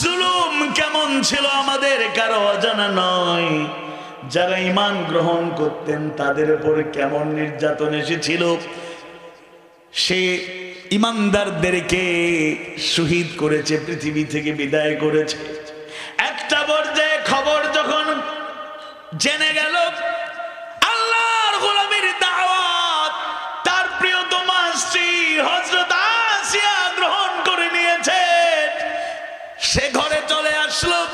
জুলুম কেমন ছিল আমাদের কারও অজানা নয়। যারা ইমান গ্রহণ করতেন, তাদের উপর কেমন নির্যাতন এসেছিল? সে ইমানদারদেরকে শহীদ করেছে, পৃথিবী থেকে বিদায় করেছে। একটা পর্যায়ে খবর যখন জেনে গেল সে ঘরে চলে আসলো।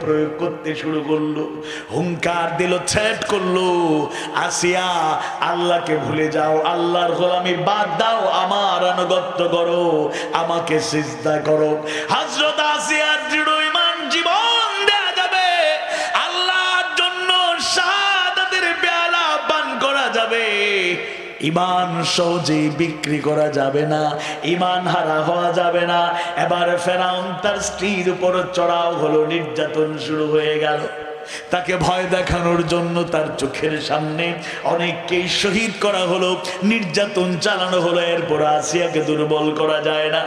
প্রয়োগ করতে শুরু করল। হুঙ্কার দিল থ্রেট করল, আসিয়া, আল্লাহকে ভুলে যাও। আল্লাহর গোলামি বাদ দাও। আমার আনুগত্য করো। আমাকে সিজদা করো। হজরত যাবে। ইমান সহজেই বিক্রি করা যাবে না, ইমান হারা হওয়া যাবে না। এবার ফেরাউন তার স্ত্রীর উপর চড়াও হলো, নির্যাতন শুরু হয়ে গেল। তাকে ভয় দেখানোর জন্য তার চোখের সামনে অনেককেই শহীদ করা হলো, নির্যাতন চালানো হলো। এরপর আসিয়াকে দুর্বল করা যায় না।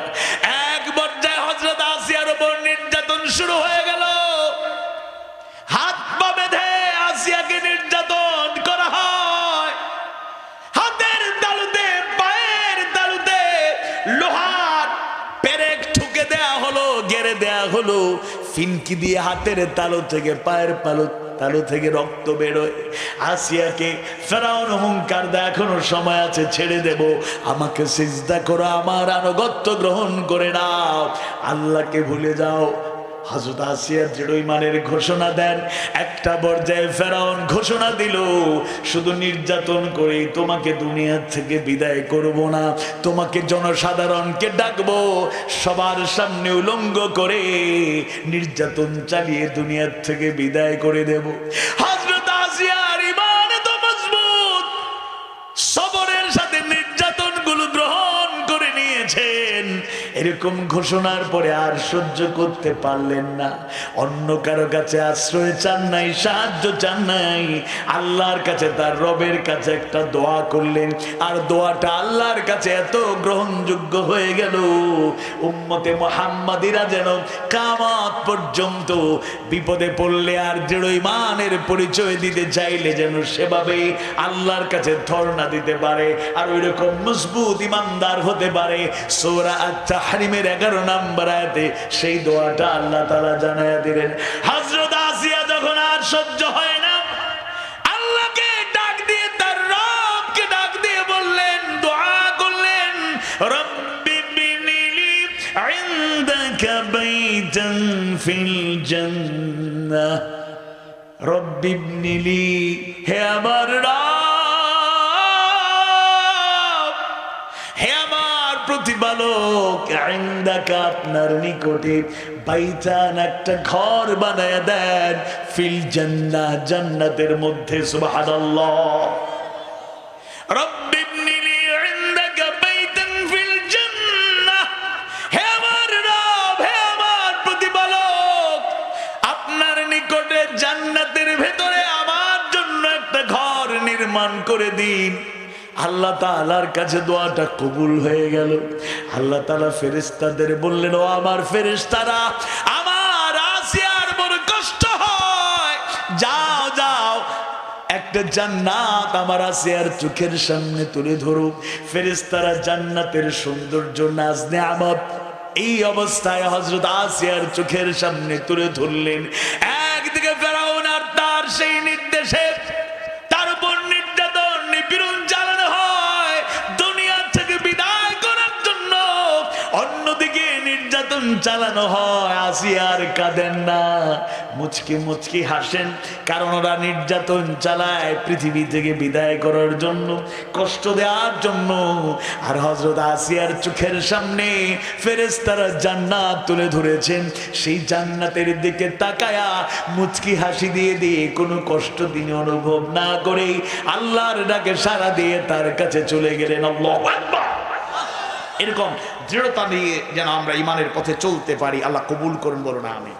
গেড়ে দেয়া হলো। ফিনকি দিয়ে হাতের তালো থেকে, পায়ের পালো, তালো থেকে রক্ত বেরোয়। আসিয়াকে ফেরাউন হুঙ্কার দেয় এখনও সময় আছে, ছেড়ে দেব। আমাকে সিজদা করো, আমার আনুগত্য গ্রহণ করে নাও। আল্লাহকে ভুলে যাও। হজরত আসিয়া দৃঢ় ইমানের ঘোষণা দেন, একটা পর্যায়ে ফেরাউন ঘোষণা দিল, শুধু নির্যাতন করে তোমাকে দুনিয়ার থেকে বিদায় করব না, তোমাকে জনসাধারণকে ডাকবো, সবার সামনে উলঙ্গ করে নির্যাতন চালিয়ে দুনিয়ার থেকে বিদায় করে দেব। হজরত এরকম ঘোষণার পরে আর সহ্য করতে পারলেন না। অন্য কারও কাছে আশ্রয় চান নাই, সাহায্য চান নাই। আল্লাহর কাছে, তার রবের কাছে একটা দোয়া করলেন। আর দোয়াটা আল্লাহর কাছে এত গ্রহণযোগ্য হয়ে গেল, উম্মতে মোহাম্মদিরা যেন কামাত পর্যন্ত বিপদে পড়লে আর দৃঢ় ইমানের পরিচয় দিতে চাইলে যেন সেভাবে আল্লাহর কাছে ধর্ণা দিতে পারে। আর ওই রকম মজবুত ইমানদার হতে পারে। সোরা আচ্ছা হারিমের এগারো নাম্বার আয়াতে সেই দোয়াটা আল্লাহ তারা জানায় দিলেন। হজরত আসিয়া যখন আর সহ্য হয় না, আল্লাহকে ডাক দিয়ে তার রবকে ডাক দিয়ে বললেন, দোয়া করলেন, রব্বি বিনিলি ইনদাকা বাইতান ফিল জান্নাহ। রব্বি বিনিলি হে আমার রব প্রতিপালক আপনার নিকটে বাইতান একটা ঘর বানায় দেন, ফিল জান্নাহ, জান্নাতের মধ্যে, সুবহানাল্লাহ। জান্নাতের ভেতরে আমার জন্য একটা ঘর নির্মাণ করে দিন। আল্লাহ তালার কাছে দোয়াটা কবুল হয়ে গেল। আল্লাহ তালা ফেরেস্তাদের বললেন, ও আমার ফেরেস্তারা আমার আসিয়ার বড় কষ্ট হয়। যাও যাও, একটা জান্নাত আমার আসিয়ার চোখের সামনে তুলে ধরুক ফেরেস্তারা জান্নাতের সৌন্দর্য নাজ নেয়ামত এই অবস্থায় হজরত আসিয়ার চোখের সামনে তুলে ধরলেন। একদিকে ফেরাউন চালানো হয় আসিয়ার কাঁদেন না। মুচকি মুচকি হাসেন, কারণ ওরা নির্যাতন চালায় পৃথিবী থেকে বিদায় করার জন্য, কষ্ট দেওয়ার জন্য। আর হজরত আসিয়ার চোখের সামনে ফেরেস্তারা জান্নাত তুলে ধরেছেন। সেই জান্নাতের দিকে তাকায়া মুচকি হাসি দিয়ে দিয়ে কোনো কষ্ট তিনি অনুভব না করে আল্লাহর ডাকে সারা দিয়ে তার কাছে চলে গেলেন। আকবার। এরকম দৃঢ়তা নিয়ে যেন আমরা ইমানের পথে চলতে পারি, আল্লাহ কবুল করুন বলো না আমি